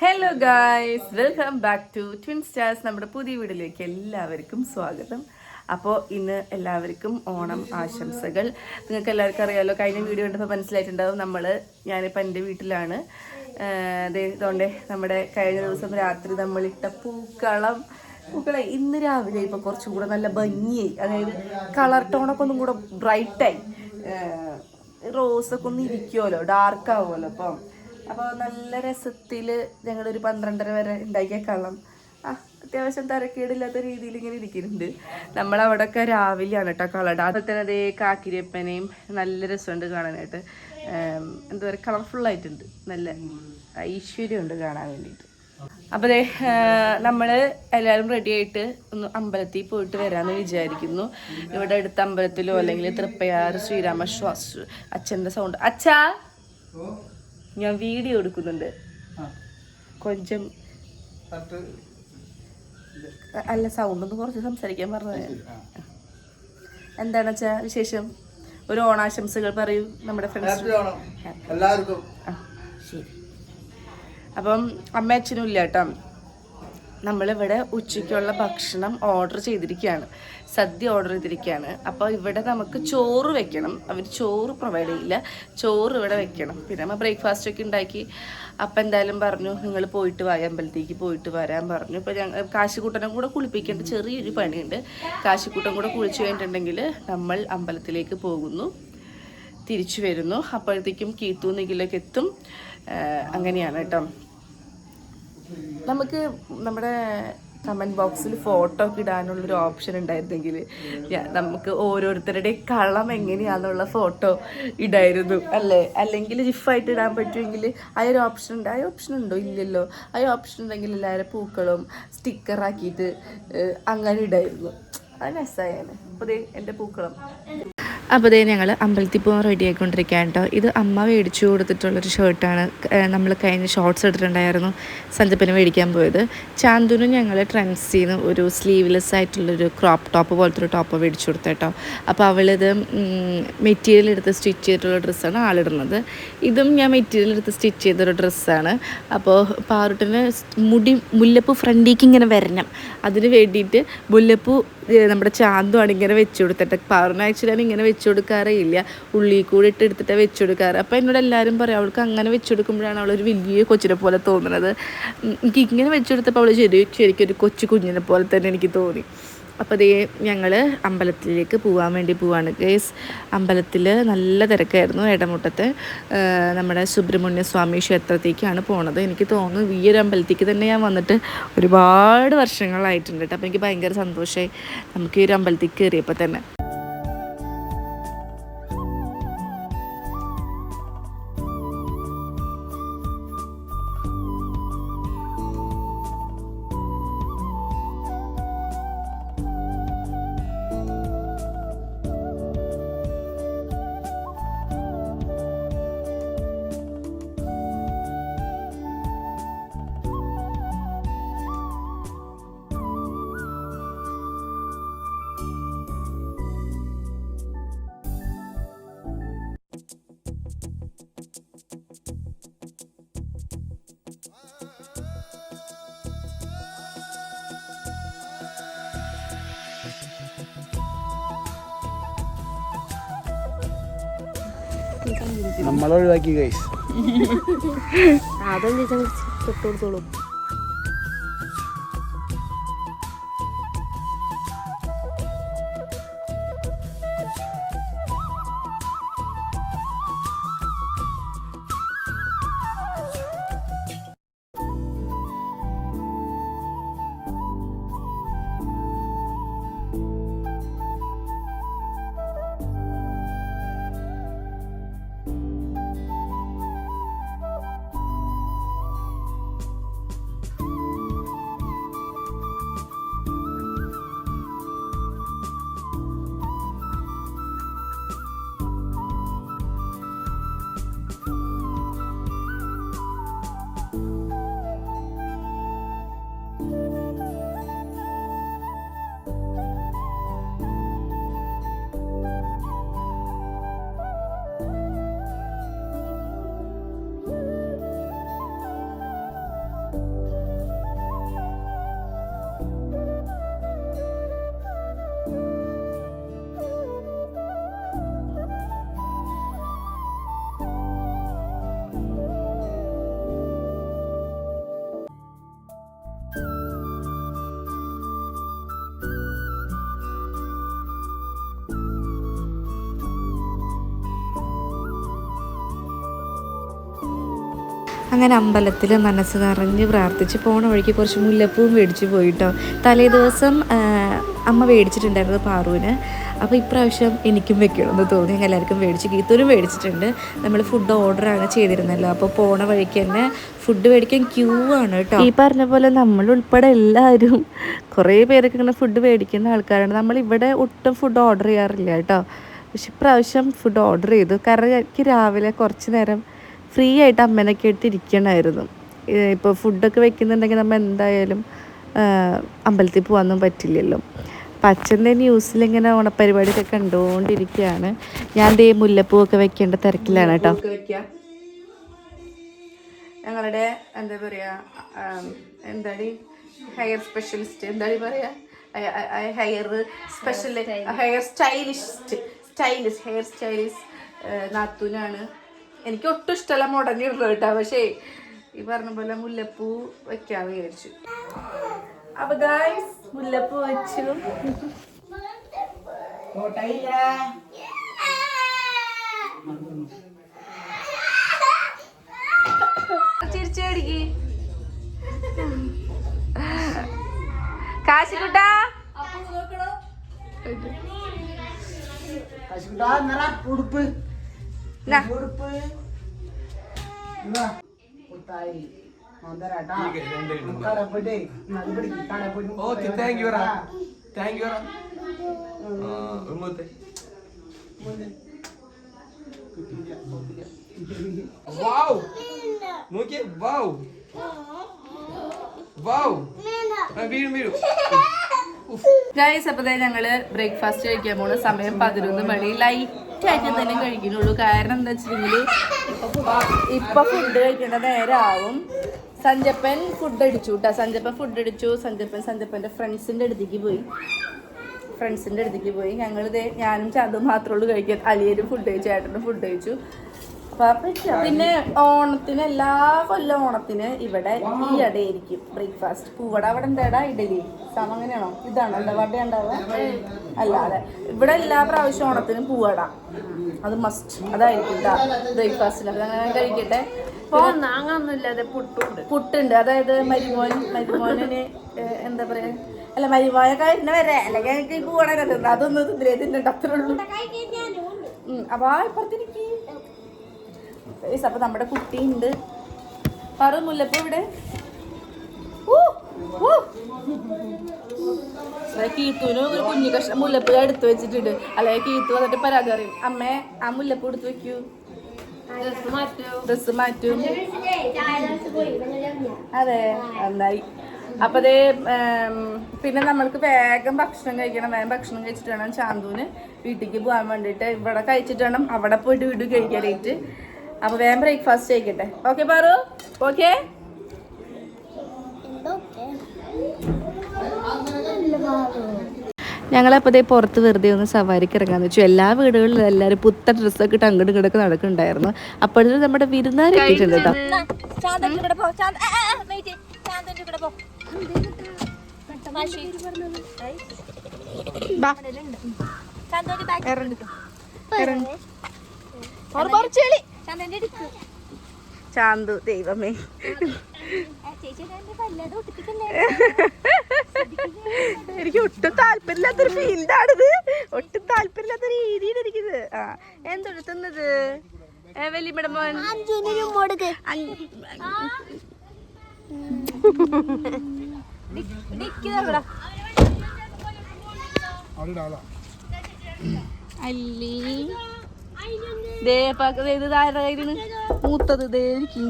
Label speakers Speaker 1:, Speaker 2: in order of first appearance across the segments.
Speaker 1: Hello guys welcome back to twin stars നമ്മുടെ പുതിയ വീഡിയോയിലേക്ക് എല്ലാവർക്കും സ്വാഗതം. അപ്പോൾ ഇന്ന് എല്ലാവർക്കും ഓണം ആശംസകൾ. നിങ്ങൾക്ക് എല്ലാവർക്കും അറിയാമല്ലോ കഴിഞ്ഞ വീഡിയോ കണ്ടപ്പോൾ മനസ്സിലായിട്ടുണ്ടാവും നമ്മൾ ഞാനിപ്പോൾ എന്റെ വീട്ടിലാണ്. ഇതുകൊണ്ട് നമ്മുടെ കഴിഞ്ഞ ദിവസം രാത്രി നമ്മളിട്ട പൂക്കളം. പൂക്കളെ ഇന്ന് രാവിലെ ഇപ്പോൾ കുറച്ചും കൂടെ നല്ല ഭംഗിയായി. അതായത് കളർ ടോണൊക്കെ ഒന്നും കൂടെ ബ്രൈറ്റായി. റോസൊക്കെ ഒന്ന് ഇരിക്കുമല്ലോ ഡാർക്ക് ആവുമല്ലോ അപ്പം അപ്പോൾ നല്ല രസത്തിൽ ഞങ്ങളൊരു പന്ത്രണ്ടര വരെ ഉണ്ടാക്കിയ കളം. ആ അത്യാവശ്യം തരക്കേടില്ലാത്ത രീതിയിൽ ഇങ്ങനെ ഇരിക്കുന്നുണ്ട്. നമ്മളവിടെയൊക്കെ രാവിലെയാണ് കേട്ടോ കളട അതുപോലെ തന്നെ അതേ കാക്കിരിയപ്പനെയും നല്ല രസമുണ്ട് കാണാനായിട്ട്. എന്താ പറയുക കളർഫുൾ ആയിട്ടുണ്ട്. നല്ല ഐശ്വര്യമുണ്ട് കാണാൻ വേണ്ടിയിട്ട്. അപ്പോൾ അതെ നമ്മൾ എല്ലാവരും റെഡിയായിട്ട് ഒന്ന് അമ്പലത്തിൽ പോയിട്ട് വരാമെന്ന് വിചാരിക്കുന്നു. ഇവിടെ അടുത്ത അമ്പലത്തിലോ അല്ലെങ്കിൽ തൃപ്പയാർ ശ്രീരാമ ശ്വാസ് അച്ഛന്റെ സൗണ്ട് അച്ഛാ? ഞാൻ വീഡിയോ എടുക്കുന്നുണ്ട്. കൊഞ്ചം. അല്ല സൗണ്ട് ഒന്ന് കുറച്ച് സംസാരിക്കാൻ പറഞ്ഞത് എന്താണ് വെച്ചാൽ വിശേഷം? ഒരു ഓണാശംസകൾ പറയൂ നമ്മുടെ ഫ്രണ്ട്സ്
Speaker 2: എല്ലാവർക്കും.
Speaker 1: അപ്പം അമ്മ അച്ഛനും ഇല്ല കേട്ടോ. നമ്മളിവിടെ ഉച്ചയ്ക്കുള്ള ഭക്ഷണം ഓർഡർ ചെയ്തിരിക്കുകയാണ്. സദ്യ ഓർഡർ ചെയ്തിരിക്കുകയാണ്. അപ്പോൾ ഇവിടെ നമുക്ക് ചോറ് വെക്കണം. അവർ ചോറ് പ്രൊവൈഡ് ചെയ്യില്ല. ചോറ് ഇവിടെ വെക്കണം. പിന്നെ നമ്മൾ ബ്രേക്ക്ഫാസ്റ്റ് ഒക്കെ ഉണ്ടാക്കി. അപ്പം എന്തായാലും പറഞ്ഞു നിങ്ങൾ പോയിട്ട് വാ. അമ്പലത്തേക്ക് പോയിട്ട് വരാൻ പറഞ്ഞു. ഇപ്പോൾ ഞങ്ങൾ കാശിക്കൂട്ടനും കൂടെ കുളിപ്പിക്കേണ്ട ചെറിയൊരു പണിയുണ്ട്. കാശിക്കൂട്ടം കൂടെ കുളിച്ചു കഴിഞ്ഞിട്ടുണ്ടെങ്കിൽ നമ്മൾ അമ്പലത്തിലേക്ക് പോകുന്നു. തിരിച്ചു വരുന്നു. അപ്പോഴത്തേക്കും കീത്തു നിഖിലൊക്കെ എത്തും. അങ്ങനെയാണ് കേട്ടോ. നമുക്ക് നമ്മുടെ കമന്റ് ബോക്സിൽ ഫോട്ടോ ഒക്കെ ഇടാനുള്ളൊരു ഓപ്ഷൻ ഉണ്ടായിരുന്നെങ്കിൽ നമുക്ക് ഓരോരുത്തരുടെ കളം എങ്ങനെയാണെന്നുള്ള ഫോട്ടോ ഇടായിരുന്നു അല്ലേ? അല്ലെങ്കിൽ ജിഫായിട്ട് ഇടാൻ പറ്റുമെങ്കിൽ ആ ഒരു ഓപ്ഷൻ ഉണ്ട്. ആ ഓപ്ഷൻ ഉണ്ടോ? ഇല്ലല്ലോ. ആ ഓപ്ഷൻ ഉണ്ടെങ്കിൽ എല്ലാവരും പൂക്കളും സ്റ്റിക്കറാക്കിയിട്ട് അങ്ങനെ ഇടായിരുന്നു. അത് രസമായാണ് അപ്പോൾ ദേ എന്റെ പൂക്കളം.
Speaker 3: അപ്പോൾ ദേ ഞങ്ങൾ അമ്പലത്തിൽ പോകാൻ റെഡി ആയിക്കൊണ്ടിരിക്കുകയാണ് കേട്ടോ. ഇത് അമ്മ മേടിച്ചു കൊടുത്തിട്ടുള്ളൊരു ഷർട്ടാണ് നമ്മൾ കഴിഞ്ഞ ഷോർട്ട്സ് എടുത്തിട്ടുണ്ടായിരുന്നു സഞ്ചപ്പന് മേടിക്കാൻ പോയത്. ചാന്തുനും ഞങ്ങൾ ട്രെൻഡ്സിൽ നിന്ന് ഒരു സ്ലീവ്ലെസ് ആയിട്ടുള്ളൊരു ക്രോപ്പ് ടോപ്പ് പോലത്തെ ഒരു ടോപ്പ് മേടിച്ചു കൊടുത്തു കേട്ടോ. അപ്പോൾ അവളിത് മെറ്റീരിയൽ എടുത്ത് സ്റ്റിച്ച് ചെയ്തിട്ടുള്ള ഡ്രസ്സാണ് ആളിടുന്നത്. ഇതും ഞാൻ മെറ്റീരിയൽ എടുത്ത് സ്റ്റിച്ച് ചെയ്തൊരു ഡ്രസ്സാണ് അപ്പോൾ പാറുട്ടിന് മുടി മുല്ലപ്പൂ ഫ്രണ്ടിലേക്ക് ഇങ്ങനെ വരണം. അതിന് വേണ്ടിയിട്ട് മുല്ലപ്പൂ നമ്മുടെ ചാന്തുമാണ് ഇങ്ങനെ വെച്ച് കൊടുത്തിട്ട് പാറുന് ആക്ച്വലി ഇങ്ങനെ വെച്ച് കൊടുക്കാറേ ഇല്ല ഉള്ളി കൂടി ഇട്ട് എടുത്തിട്ട് വെച്ച് കൊടുക്കാറ് അപ്പോൾ എന്നോട് എല്ലാവരും പറയും അവൾക്ക് അങ്ങനെ വെച്ച് കൊടുക്കുമ്പോഴാണ് അവളൊരു വലിയ കൊച്ചിനെ പോലെ തോന്നുന്നത്. എനിക്ക് ഇങ്ങനെ വെച്ച് കൊടുത്തപ്പോൾ അവൾ ശരി ശരിക്കും ഒരു കൊച്ചു കുഞ്ഞിനെ പോലെ തന്നെ എനിക്ക് തോന്നി. അപ്പോൾ അതേ ഞങ്ങൾ അമ്പലത്തിലേക്ക് പോകാൻ വേണ്ടി പോവാണ്. ഗേസ് അമ്പലത്തിൽ നല്ല തിരക്കായിരുന്നു ഇടമുട്ടത്തെ നമ്മുടെ സുബ്രഹ്മണ്യ സ്വാമി ക്ഷേത്രത്തേക്കാണ് പോണത്. എനിക്ക് തോന്നുന്നു ഈ ഒരു അമ്പലത്തേക്ക് തന്നെ ഞാൻ വന്നിട്ട് ഒരുപാട് വർഷങ്ങളായിട്ടുണ്ട് കേട്ടോ. അപ്പോൾ എനിക്ക് ഭയങ്കര സന്തോഷമായി നമുക്ക് ഈ ഒരു അമ്പലത്തിൽ കയറിയപ്പോൾ തന്നെ.
Speaker 2: നമ്മൾ ഒഴിവാക്കി ഗൈസ്
Speaker 1: അതും
Speaker 4: അങ്ങനെ അമ്പലത്തിൽ മനസ്സ് നിറഞ്ഞ് പ്രാർത്ഥിച്ച് പോണ വഴിക്ക് കുറച്ച് മുല്ലപ്പൂവും മേടിച്ച് പോയിട്ടോ. തലേ ദിവസം അമ്മ മേടിച്ചിട്ടുണ്ടായിരുന്നു പാറുവിന്. അപ്പോൾ ഇപ്രാവശ്യം എനിക്കും വെക്കണമെന്ന് തോന്നി. എല്ലാവർക്കും മേടിച്ച് ഗീത്തൂരും മേടിച്ചിട്ടുണ്ട്. നമ്മൾ ഫുഡ് ഓർഡറാണ് ചെയ്തിരുന്നല്ലോ. അപ്പോൾ പോണ വഴിക്ക് തന്നെ ഫുഡ് മേടിക്കാൻ ക്യൂ ആണ് കേട്ടോ ഈ പറഞ്ഞ പോലെ നമ്മൾ ഉൾപ്പെടെ എല്ലാവരും കുറേ പേരൊക്കെ ഇങ്ങനെ ഫുഡ് മേടിക്കുന്ന ആൾക്കാരാണ്. നമ്മൾ ഇവിടെ ഒട്ടും ഫുഡ് ഓർഡർ ചെയ്യാറില്ല കേട്ടോ പക്ഷെ ഇപ്രാവശ്യം ഫുഡ് ഓർഡർ ചെയ്തു. കാരണം എനിക്ക് രാവിലെ കുറച്ച് നേരം ഫ്രീ ആയിട്ട് അമ്മേനൊക്കെ ആയിട്ട് ഇരിക്കണമായിരുന്നു ഇപ്പോൾ ഫുഡൊക്കെ വെക്കുന്നുണ്ടെങ്കിൽ നമ്മൾ എന്തായാലും അമ്പലത്തിൽ പോകാനൊന്നും പറ്റില്ലല്ലോ. അപ്പം അച്ഛന്റെ ന്യൂസിലിങ്ങനെ ഓണപ്പരിപാടിയൊക്കെ കണ്ടുകൊണ്ടിരിക്കുകയാണ് ഞാൻ ദേ മുല്ലപ്പൂവൊക്കെ വെക്കേണ്ട തിരക്കിലാണ് കേട്ടോ.
Speaker 1: വെക്കാം. ഞങ്ങളുടെ എന്താ പറയുക എന്താടി? ഹെയർ സ്പെഷ്യലിസ്റ്റ് എന്താടി പറയുക hair special hair stylist stylist hair stylist നാത്തൂനാണ്. എനിക്ക് ഒട്ടും ഇഷ്ടമല്ല മുടങ്ങിയിരുന്നത് കേട്ടോ. പക്ഷേ ഈ പറഞ്ഞ പോലെ മുല്ലപ്പൂ വെക്കാൻ വിചാരിച്ചു. അപ്പൊ ഗായ്സ് മുല്ലപ്പൂ വെച്ചു. ചിരിച്ചടിക്ക് കാശിക്കുട്ടാ. കാശിക്കുട്ടാ.
Speaker 2: ഉടുപ്പ്
Speaker 5: okay thank you thank you ഉമ്മത്തെ വാവ് നോക്കിയേ വാവ് വാവ് വീഴും വീഴും.
Speaker 1: ഗൈസ് അപ്പൊ ദേ ഞങ്ങൾ ബ്രേക്ക്ഫാസ്റ്റ് കഴിക്കാൻ പോണ സമയം പതിനൊന്ന് മണി. ലൈറ്റ് ആയിട്ട് തന്നെ കഴിക്കുന്നുള്ളൂ കാരണം എന്താ വെച്ചിട്ടുണ്ടെങ്കിൽ ഇപ്പൊ ഫുഡ് കഴിക്കേണ്ട നേരമാവും സഞ്ജപ്പൻ ഫുഡ് അടിച്ചു കേട്ടോ സഞ്ജപ്പൻ ഫുഡ് അടിച്ചു. സഞ്ജപ്പൻ സഞ്ജപ്പന്റെ ഫ്രണ്ട്സിന്റെ അടുത്തേക്ക് പോയി. ഫ്രണ്ട്സിന്റെ അടുത്തേക്ക് പോയി. ഞങ്ങളിത് ഞാനും ചതും മാത്രമേ ഉള്ളൂ കഴിക്കാൻ. അലിയരും ഫുഡ് കഴിച്ചു ചേട്ടനും ഫുഡ് കഴിച്ചു. പിന്നെ ഓണത്തിന് എല്ലാ കൊല്ലം ഓണത്തിന് ഇവിടെ ഈ അടയായിരിക്കും ബ്രേക്ക്ഫാസ്റ്റ്. പൂവട അവിടെ എന്താടാ? ഇഡലി. സമ അങ്ങനെയാണോ? ഇതാണോ? എന്താ വട ഉണ്ടാവുക? അല്ലാതെ. ഇവിടെ എല്ലാ പ്രാവശ്യം ഓണത്തിനും പൂവട. അത് മസ്റ്റ് അതായിരിക്കും ബ്രേക്ക്ഫാസ്റ്റിന്. അത് അങ്ങനെ കഴിക്കട്ടെ?
Speaker 6: പുട്ടുണ്ട്.
Speaker 1: പുട്ടുണ്ട്. അതായത് മരുമോൻ മരുമോനിന് എന്താ പറയാ? അല്ല മരുമോനെ കഴിഞ്ഞ വരെ. അല്ലെങ്കിൽ എനിക്ക് പൂവട അതൊന്നും തിന്നിട്ട് അത്രേ ഉള്ളൂ. അപ്പൊ ആ ഇപ്പുറത്തിരിക്കും. അപ്പൊ നമ്മുടെ കുട്ടിയുണ്ട്. പറ മുല്ലപ്പൂ ഇവിടെ. കീത്തുവിന് ഒരു കുഞ്ഞു കഷ്ണം മുല്ലപ്പൂ എടുത്തു വെച്ചിട്ടുണ്ട്. അല്ലെങ്കിൽ കീത്തു വന്നിട്ട് പരാതി പറയും. അമ്മേ ആ മുല്ലപ്പൂ എടുത്തു വെക്കൂ. ഡ്രസ് മാറ്റും. അതെ നന്നായി. അപ്പൊ അതേ പിന്നെ നമ്മൾക്ക് വേഗം ഭക്ഷണം കഴിക്കണം. വേഗം ഭക്ഷണം കഴിച്ചിട്ട് വേണം ചാന്തൂന് വീട്ടിലേക്ക് പോകാൻ വേണ്ടിയിട്ട്. ഇവിടെ കഴിച്ചിട്ട് വേണം അവിടെ പോയിട്ട് വീട് കഴിക്കാനായിട്ട്. അപ്പൊ വേഗം ബ്രേക്ക്ഫാസ്റ്റ് ചെയ്യിക്കട്ടെ ഓക്കെ പാറു? ഓക്കെ
Speaker 4: ഞങ്ങളപ്പോൾ ദേ പുറത്ത് വെറുതെ ഒന്ന് സവാരിക്ക് ഇറങ്ങാന്ന് വെച്ചു. എല്ലാ വീടുകളിലും എല്ലാരും പുത്ത ഡ്രസ്സൊക്കെ ഇട്ട് അങ്ങോട്ടും ഇങ്ങോട്ടൊക്കെ നടക്കുന്നുണ്ടായിരുന്നു. അപ്പോഴത്തെ നമ്മുടെ വിരുന്നാർ എത്തിയിട്ടുണ്ട് കേട്ടോ.
Speaker 1: ചാന്തു ദൈവമേ. എനിക്ക് ഒട്ടും താല്പര്യമില്ലാത്തൊരു ഫീൽഡാണിത്. ഒട്ടും താല്പര്യമില്ലാത്ത രീതിയിൽ ഇരിക്കുന്നത്. ആ എന്തെടുത്തുന്നത് വലിയ മോൻ. അല്ലി. ദേ ഇത് താഴെ കയ്യിൽ മൂത്തത്. ദേ ഇരിക്കും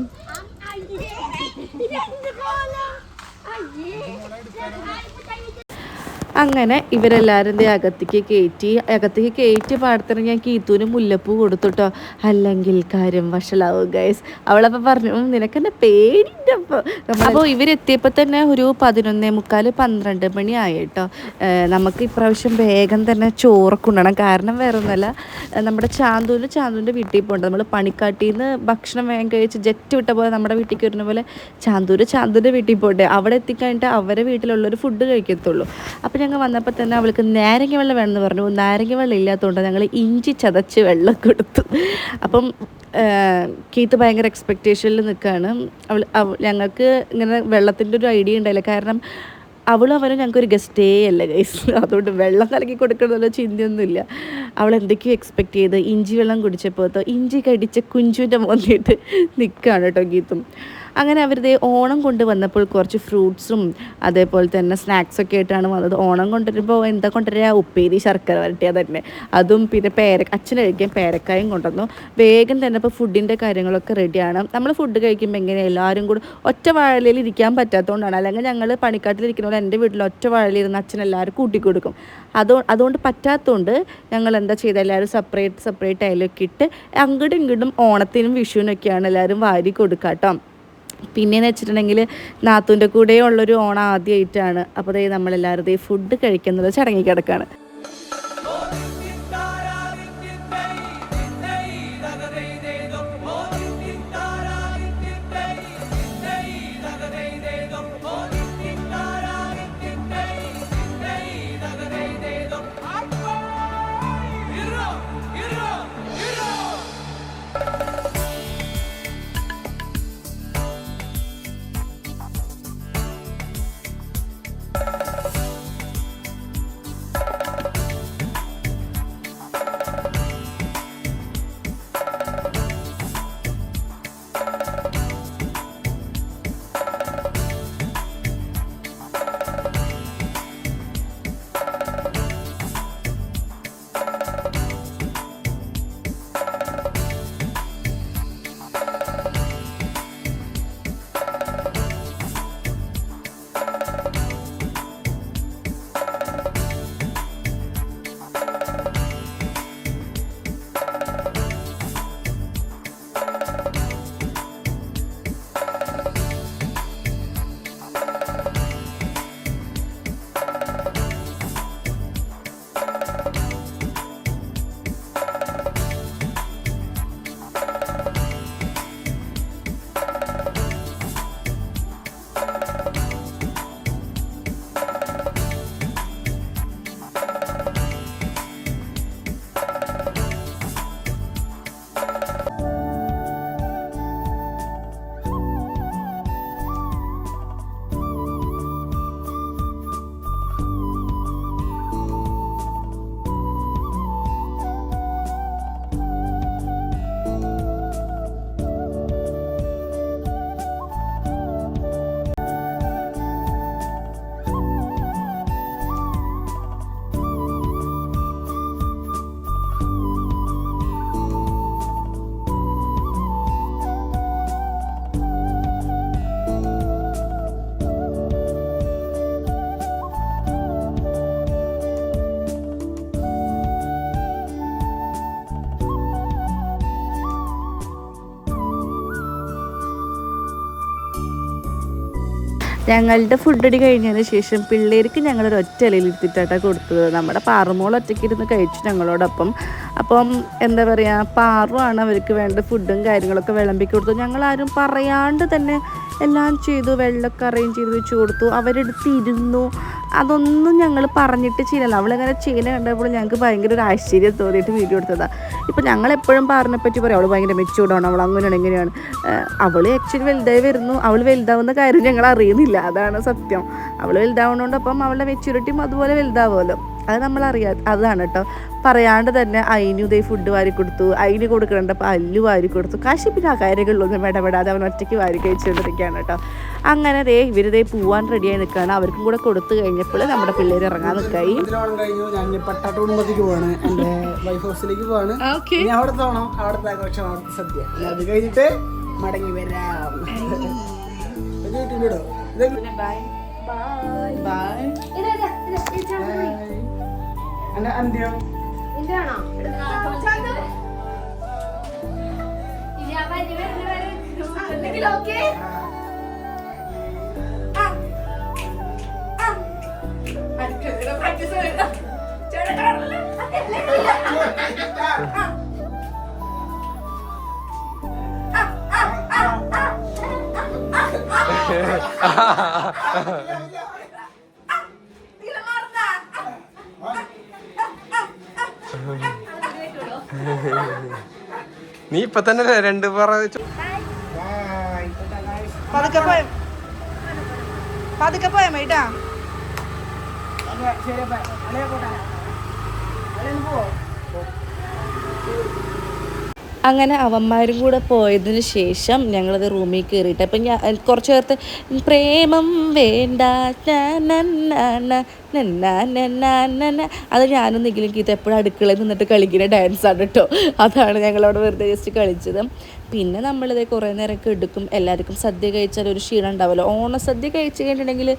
Speaker 4: അങ്ങനെ ഇവരെല്ലാവരും അകത്തേക്ക് കയറ്റി അകത്തേക്ക് കയറ്റി പാടത്തിന് ഞാൻ കീത്തൂന് മുല്ലപ്പൂ കൊടുത്തുട്ടോ. അല്ലെങ്കിൽ കാര്യം വഷളാവും ഗൈസ് അവളപ്പോൾ പറഞ്ഞു നിനക്ക് നിനക്കെന്നെ പേടിന്റെ അപ്പോൾ ഇവരെത്തിയപ്പോൾ തന്നെ ഒരു പതിനൊന്നേ മുക്കാൽ പന്ത്രണ്ട് മണി ആയിട്ടോ. നമുക്ക് ഇപ്രാവശ്യം വേഗം തന്നെ ഉണ്ണണം. കാരണം വേറെ ഒന്നുമല്ല നമ്മുടെ ചാന്തൂന് ചാന്തൂന്റെ വീട്ടിൽ പോകണ്ട. നമ്മൾ പണിക്കാട്ടിൽ നിന്ന് ഭക്ഷണം വേഗം കഴിച്ച് ജെറ്റ് വിട്ട പോലെ നമ്മുടെ വീട്ടിലേക്ക് വരുന്ന പോലെ ചാന്തൂര് ചാന്തൂന്റെ വീട്ടിൽ പോകട്ടെ അവിടെ എത്തിക്കഴിഞ്ഞിട്ട് അവരെ വീട്ടിലുള്ളൊരു ഫുഡ് കഴിക്കത്തുള്ളൂ. അപ്പം
Speaker 1: ഞങ്ങൾ വന്നപ്പോൾ തന്നെ അവൾക്ക് നാരങ്ങ വെള്ളം വേണമെന്ന് പറഞ്ഞു. നാരങ്ങ വെള്ളം ഇല്ലാത്തതുകൊണ്ട് ഞങ്ങൾ ഇഞ്ചി ചതച്ച് വെള്ളം കൊടുത്തു. അപ്പം കീത്ത് ഭയങ്കര എക്സ്പെക്റ്റേഷനിൽ നിൽക്കുകയാണ്. അവൾ ഞങ്ങൾക്ക് ഇങ്ങനെ വെള്ളത്തിന്റെ ഒരു ഐഡിയ ഉണ്ടായില്ല. കാരണം അവളും അവനും ഞങ്ങൾക്കൊരു ഗസ്റ്റേ അല്ല ഗൈസ് അതുകൊണ്ട് വെള്ളം നൽകി കൊടുക്കണമെന്നുള്ള ചിന്തയൊന്നുമില്ല. അവൾ എന്തൊക്കെയോ എക്സ്പെക്റ്റ് ചെയ്ത് ഇഞ്ചി വെള്ളം കുടിച്ചപ്പോൾ ഇഞ്ചി കടിച്ച കുഞ്ചുവിന്റെ മുന്നിട്ട് നിൽക്കുകയാണ് കേട്ടോ ഗീത്തും അങ്ങനെ അവരുടെ ഓണം കൊണ്ടുവന്നപ്പോൾ കുറച്ച് ഫ്രൂട്ട്സും അതേപോലെ തന്നെ സ്നാക്സൊക്കെ ആയിട്ടാണ് വന്നത്. ഓണം കൊണ്ടുവരുമ്പോൾ എന്താ കൊണ്ടുവരിക ഉപ്പേരി ശർക്കര വരട്ടിയ തന്നെ അതും പിന്നെ പേര അച്ഛൻ കഴിക്കാൻ പേരക്കായും കൊണ്ടുവന്നു. വേഗം തന്നെ ഇപ്പോൾ ഫുഡിന്റെ കാര്യങ്ങളൊക്കെ റെഡിയാണ് നമ്മൾ ഫുഡ് കഴിക്കുമ്പോൾ എങ്ങനെ എല്ലാവരും കൂടെ ഒറ്റ വാഴലയിൽ ഇരിക്കാൻ പറ്റാത്തതുകൊണ്ടാണ് അല്ലെങ്കിൽ ഞങ്ങൾ പണിക്കാട്ടിലിരിക്കുന്ന പോലെ എന്റെ വീട്ടിൽ ഒറ്റ വാഴലിരുന്ന് അച്ഛൻ എല്ലാവരും കൂട്ടിക്കൊടുക്കും. അതോ അതുകൊണ്ട് പറ്റാത്തതുകൊണ്ട് ഞങ്ങൾ എന്താ ചെയ്തത് എല്ലാവരും സെപ്പറേറ്റ് സെപ്പറേറ്റ് അതിലൊക്കെ ഇട്ട് അങ്ങോട്ടും ഇങ്ങോട്ടും ഓണത്തിനും വിഷുവിനൊക്കെയാണ് എല്ലാവരും വാരി കൊടുക്കുക കേട്ടോ പിന്നെയെന്ന് വെച്ചിട്ടുണ്ടെങ്കിൽ നാത്തൂന്റെ കൂടെ ഉള്ളൊരു ഓണം ആദ്യമായിട്ടാണ് അപ്പോൾ ദേ നമ്മളെല്ലാവരുടെയും ഫുഡ് കഴിക്കുന്നത് ചടങ്ങി കിടക്കാണ് ഞങ്ങളുടെ ഫുഡ് അടി കഴിഞ്ഞതിന് ശേഷം പിള്ളേർക്ക് ഞങ്ങളൊരു ഒറ്റ ഇലയിൽ ഇരുത്തിയിട്ടാണ് കൊടുത്തത്. നമ്മുടെ പാറുമോൾ ഒറ്റയ്ക്ക് ഇരുന്ന് കഴിച്ചു ഞങ്ങളോടൊപ്പം. അപ്പം എന്താ പറയുക പാറുമാണ് അവർക്ക് വേണ്ട ഫുഡും കാര്യങ്ങളൊക്കെ വിളമ്പി കൊടുത്തു. ഞങ്ങളാരും പറയാണ്ട് തന്നെ എല്ലാം ചെയ്തു വെള്ളമൊക്കെ അറേഞ്ച് ചെയ്ത് വെച്ച് കൊടുത്തു. അവരെടുത്ത് ഇരുന്നു. അതൊന്നും ഞങ്ങൾ പറഞ്ഞിട്ട് ചെയ്യലല്ല അവളിങ്ങനെ ചെയ്യുന്ന കണ്ടപ്പോൾ ഞങ്ങൾക്ക് ഭയങ്കര ഒരു ആശ്ചര്യം തോന്നിയിട്ട് വീഡിയോ എടുത്തതാണ് ഇപ്പം ഞങ്ങൾ എപ്പോഴും പാറിനെ പറ്റി പറയും അവൾ ഭയങ്കര മെച്ചൂർഡാണ് അവൾ അങ്ങനെയാണ് ഇങ്ങനെയാണ്. അവൾ ആക്ച്വലി വലുതായി വരുന്നു. അവൾ വലുതാവുന്ന കാര്യം ഞങ്ങൾ അറിയുന്നില്ല. അതാണ് സത്യം. അവൾ വലുതാവുന്നതുകൊണ്ട് അപ്പം അവളുടെ മെച്യൂരിറ്റിയും അതുപോലെ വലുതാവുമല്ലോ. അത് നമ്മൾ അറിയാ അതാണ് കേട്ടോ. പറയാണ്ട് തന്നെ അതിന് ഇതേ ഫുഡ് വാരി കൊടുത്തു അതിന് കൊടുക്കണ്ടപ്പോൾ അല്ലു വാരി കൊടുത്തു. കാശി പിന്നെ ആ കാര്യങ്ങളിലൊന്നും ഇടപെടാതെ അവൻ ഒറ്റയ്ക്ക് വാരി കഴിച്ചുകൊണ്ടിരിക്കുകയാണ് കേട്ടോ. അങ്ങനെ ദേ ഇവരിതേ പോവാൻ റെഡിയായി നിൽക്കുകയാണ്. അവർക്കും കൂടെ കൊടുത്തു കഴിഞ്ഞപ്പോൾ നമ്മുടെ പിള്ളേർ ഇറങ്ങാൻ നിൽക്കായി.
Speaker 2: ഓക്കെ. ഞാൻ വൈഫ് സദ്യ. മടങ്ങി വരാം.
Speaker 5: നീ ഇപ്പൊ തന്നെ രണ്ട് പറ.
Speaker 4: പതുക്കെ പോയ? പതുക്കെ പോയാ മേട്ടാ?
Speaker 2: ശരി അല്ലേ
Speaker 1: അങ്ങനെ അവന്മാരും കൂടെ പോയതിന് ശേഷം ഞങ്ങളത് റൂമിൽ കയറിയിട്ട് അപ്പം ഞാൻ കുറച്ച് നേരത്തെ പ്രേമം വേണ്ട അത് ഞാനും നിഖിലും ഗീത എപ്പോഴും അടുക്കളയിൽ നിന്നിട്ട് കളിക്കുന്ന ഡാൻസാണ് കേട്ടോ അതാണ് ഞങ്ങൾ അവിടെ വെറുതെ ജസ്റ്റ് കളിച്ചത്. പിന്നെ നമ്മളിത് കുറേ നേരമൊക്കെ എടുക്കും. എല്ലാവർക്കും സദ്യ കഴിച്ചാൽ ഒരു ക്ഷീണം ഉണ്ടാവുമല്ലോ ഓണസദ്യ കഴിച്ച് കഴിഞ്ഞിട്ടുണ്ടെങ്കിൽ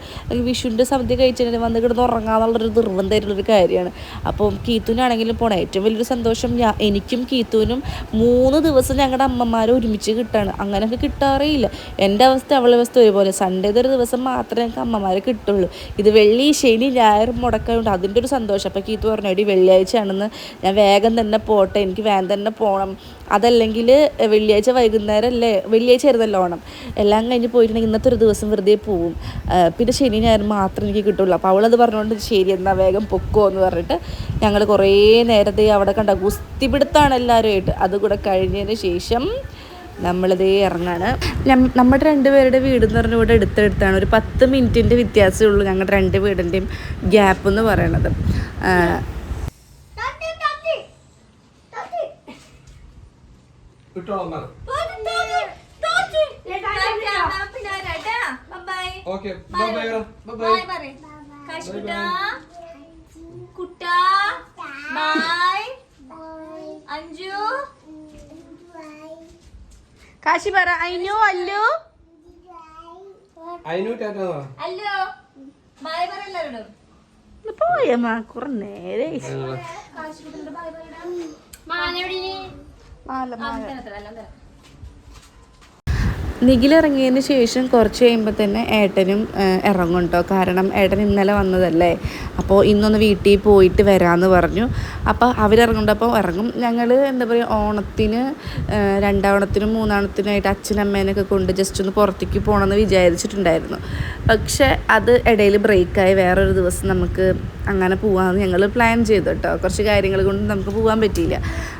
Speaker 1: വിഷുവിന്റെ സദ്യ കഴിച്ചിട്ടുണ്ടെങ്കിൽ വന്ന് കിടന്ന് ഉറങ്ങാന്നുള്ളൊരു നിർബന്ധമായിട്ടുള്ളൊരു കാര്യമാണ്. അപ്പോൾ കീത്തുവിനാണെങ്കിലും പോണേ. ഏറ്റവും വലിയൊരു സന്തോഷം ഞാൻ എനിക്കും കീത്തുവിനും മൂന്ന് ദിവസം ഞങ്ങളുടെ അമ്മമാരെ ഒരുമിച്ച് കിട്ടാണ്. അങ്ങനെയൊക്കെ കിട്ടാറേയില്ല എന്റെ അവസ്ഥ അവളുടെ അവസ്ഥ ഒരുപോലെ. സൺഡേ ഒരു ദിവസം മാത്രമേ ഞങ്ങൾക്ക് അമ്മമാരെ കിട്ടുള്ളൂ. ഇത് വെള്ളി ശനി ഞാൻ ഞായർ മുടക്കുന്നുണ്ട് അതിന്റെ ഒരു സന്തോഷം. അപ്പോൾ കീത്തു പറഞ്ഞു എടി വെള്ളിയാഴ്ച ആണെന്ന് ഞാൻ വേഗം തന്നെ പോട്ടെ. എനിക്ക് വേഗം തന്നെ പോകണം അതല്ലെങ്കിൽ വെള്ളിയാഴ്ച വൈകുന്നേരം അല്ലേ വെള്ളിയാഴ്ച ആയിരുന്നല്ലോ ഓണം. എല്ലാം കഴിഞ്ഞ് പോയിട്ടുണ്ടെങ്കിൽ ഇന്നത്തെ ഒരു ദിവസം വെറുതെ പോവും. പിന്നെ ശനി ഞായർ മാത്രം എനിക്ക് കിട്ടുള്ളൂ അപ്പോൾ അവളത് പറഞ്ഞുകൊണ്ട് ശരി എന്നാൽ വേഗം പൊക്കോ എന്ന് പറഞ്ഞിട്ട് ഞങ്ങൾ കുറേ നേരത്തെ അവിടെ കണ്ട ഗുസ്തിപിടുത്താണ് എല്ലാവരുമായിട്ട്. അതുകൂടെ കഴിഞ്ഞതിന് ശേഷം നമ്മളിതേ ഇറങ്ങാണ്. നമ്മുടെ രണ്ടുപേരുടെ വീട് എന്ന് പറഞ്ഞാൽ ഇവിടെ എടുത്തെടുത്താണ് ഒരു പത്ത് മിനിറ്റിന്റെ വ്യത്യാസമേ ഉള്ളൂ ഞങ്ങളുടെ രണ്ട് വീടിന്റെയും ഗ്യാപ്പ് എന്ന് പറയണത്. ആ,
Speaker 5: വിട്ടോളാം ഓക്കെ ബൈ ബൈ ബൈ.
Speaker 6: കുട്ടാ ബൈ അഞ്ചു
Speaker 4: കാശി പറ. അയിനു അല്ലു. പോയമ്മ കുറെ നേരെ. മാല മാല.
Speaker 1: നിഖിലിറങ്ങിയതിന് ശേഷം കുറച്ച് കഴിയുമ്പോൾ തന്നെ ഏട്ടനും ഇറങ്ങും കേട്ടോ കാരണം ഏട്ടൻ ഇന്നലെ വന്നതല്ലേ. അപ്പോൾ ഇന്നൊന്ന് വീട്ടിൽ പോയിട്ട് വരാമെന്ന് പറഞ്ഞു. അപ്പോൾ അവരിറങ്ങുമ്പോൾ ഇറങ്ങും. ഞങ്ങൾ എന്താ പറയുക ഓണത്തിന് രണ്ടാവണത്തിനും മൂന്നാവണത്തിനായിട്ട് അച്ഛനമ്മേനൊക്കെ കൊണ്ട് ജസ്റ്റ് ഒന്ന് പുറത്തേക്ക് പോകണമെന്ന് വിചാരിച്ചിട്ടുണ്ടായിരുന്നു. പക്ഷേ അത് ഇടയിൽ ബ്രേക്കായി വേറൊരു ദിവസം നമുക്ക് അങ്ങനെ പോകാമെന്ന് ഞങ്ങൾ പ്ലാൻ ചെയ്തു കേട്ടോ കുറച്ച് കാര്യങ്ങൾ കൊണ്ട് നമുക്ക് പോകാൻ പറ്റിയില്ല.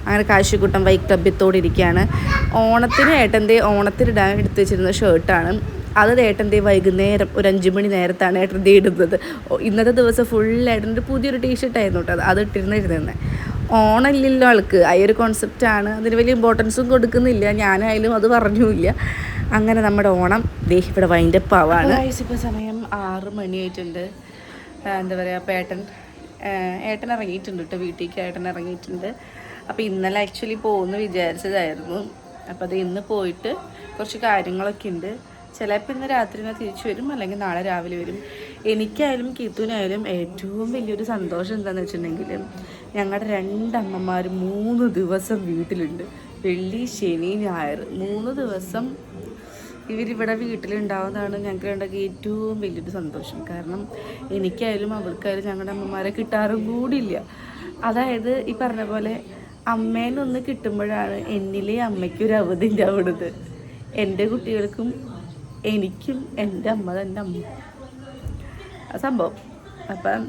Speaker 1: അങ്ങനെ കാശിക്കുട്ടം വൈക്ലബ്യത്തോടിരിക്കുകയാണ് ഓണത്തിന് ഏട്ടന്റെ ഓണത്തിനിടാൻ എടുത്ത് വെച്ചിരുന്ന ഷർട്ടാണ് അത് ഏട്ടന്റെ വൈകുന്നേരം ഒരു അഞ്ച് മണി നേരത്താണ് ഏട്ടൻ ഏട്ടന്റെ ഇടുന്നത്. ഇന്നത്തെ ദിവസം ഫുൾ ഏട്ടന്റെ പുതിയൊരു ടീഷർട്ടായിരുന്നു കേട്ടോ അത് അത് ഇട്ടിരുന്ന ഇരുന്നത് ഓണമില്ലല്ലോ ആൾക്ക്. ആ ഒരു കോൺസെപ്റ്റാണ് അതിന് വലിയ ഇമ്പോർട്ടൻസും കൊടുക്കുന്നില്ല. ഞാനായാലും അത് പറഞ്ഞുമില്ല. അങ്ങനെ നമ്മുടെ ഓണം ദേ ഇവിടെ വൈൻഡപ്പ് ആവാണ്. ഇപ്പോൾ സമയം ആറ് മണിയായിട്ടുണ്ട് എന്താ പറയുക അപ്പോൾ ഏട്ടൻ ഏട്ടൻ ഇറങ്ങിയിട്ടുണ്ട് കേട്ടോ വീട്ടിലേക്ക് ഏട്ടൻ ഇറങ്ങിയിട്ടുണ്ട്. അപ്പോൾ ഇന്നലെ ആക്ച്വലി പോകുമെന്ന് വിചാരിച്ചതായിരുന്നു. അപ്പോൾ അത് ഇന്ന് പോയിട്ട് കുറച്ച് കാര്യങ്ങളൊക്കെ ഉണ്ട്. ചിലപ്പോൾ ഇന്ന് രാത്രി ഞാൻ തിരിച്ചു വരും അല്ലെങ്കിൽ നാളെ രാവിലെ വരും. എനിക്കായാലും കിത്തുവിനായാലും ഏറ്റവും വലിയൊരു സന്തോഷം എന്താണെന്ന് വെച്ചിട്ടുണ്ടെങ്കിൽ ഞങ്ങളുടെ രണ്ടമ്മമാർ മൂന്ന് ദിവസം വീട്ടിലുണ്ട്. വെള്ളി ശനി ഞായർ. മൂന്ന് ദിവസം ഇവരിവിടെ വീട്ടിലുണ്ടാവുന്നതാണ് ഞങ്ങൾക്ക് രണ്ടൊക്കെ ഏറ്റവും വലിയൊരു സന്തോഷം. കാരണം എനിക്കായാലും അവർക്കായാലും ഞങ്ങളുടെ അമ്മമാരെ കിട്ടാറും കൂടിയില്ല. അതായത് ഈ പറഞ്ഞ പോലെ അമ്മേനൊന്ന് കിട്ടുമ്പോഴാണ് എന്നിലെ അമ്മയ്ക്കൊരു അവധി ഉണ്ടാവുന്നത് എന്റെ കുട്ടികൾക്കും എനിക്കും എന്റെ അമ്മ തന്നെ അമ്മ. സംഭവം. അപ്പം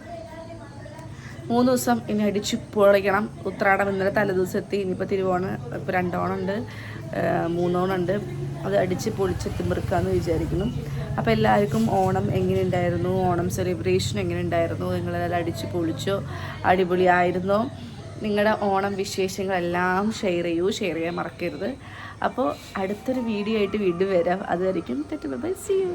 Speaker 1: മൂന്ന് ദിവസം ഇനി അടിച്ച് പൊളിക്കണം. ഉത്രാടം ഇന്നലെ തലേദിവസം എത്തി ഇനിയിപ്പോൾ തിരുവോണം ഇപ്പോൾ രണ്ടോണം ഉണ്ട് മൂന്നോണം ഉണ്ട് അത് അടിച്ച് പൊളിച്ച് തിമിർക്കാമെന്ന് വിചാരിക്കുന്നു. അപ്പോൾ എല്ലാവർക്കും ഓണം എങ്ങനെ ഉണ്ടായിരുന്നു ഓണം സെലിബ്രേഷൻ എങ്ങനെ ഉണ്ടായിരുന്നു നിങ്ങളെല്ലാം അടിച്ച് പൊളിച്ചോ? അടിപൊളിയായിരുന്നോ? നിങ്ങളുടെ ഓണം വിശേഷങ്ങളെല്ലാം ഷെയർ ചെയ്യൂ ഷെയർ ചെയ്യാൻ മറക്കരുത്. അപ്പോൾ അടുത്തൊരു വീഡിയോ ആയിട്ട് വീണ്ടും വരാം. അതുവരെയും തെറ്റ് ബൈ സി യു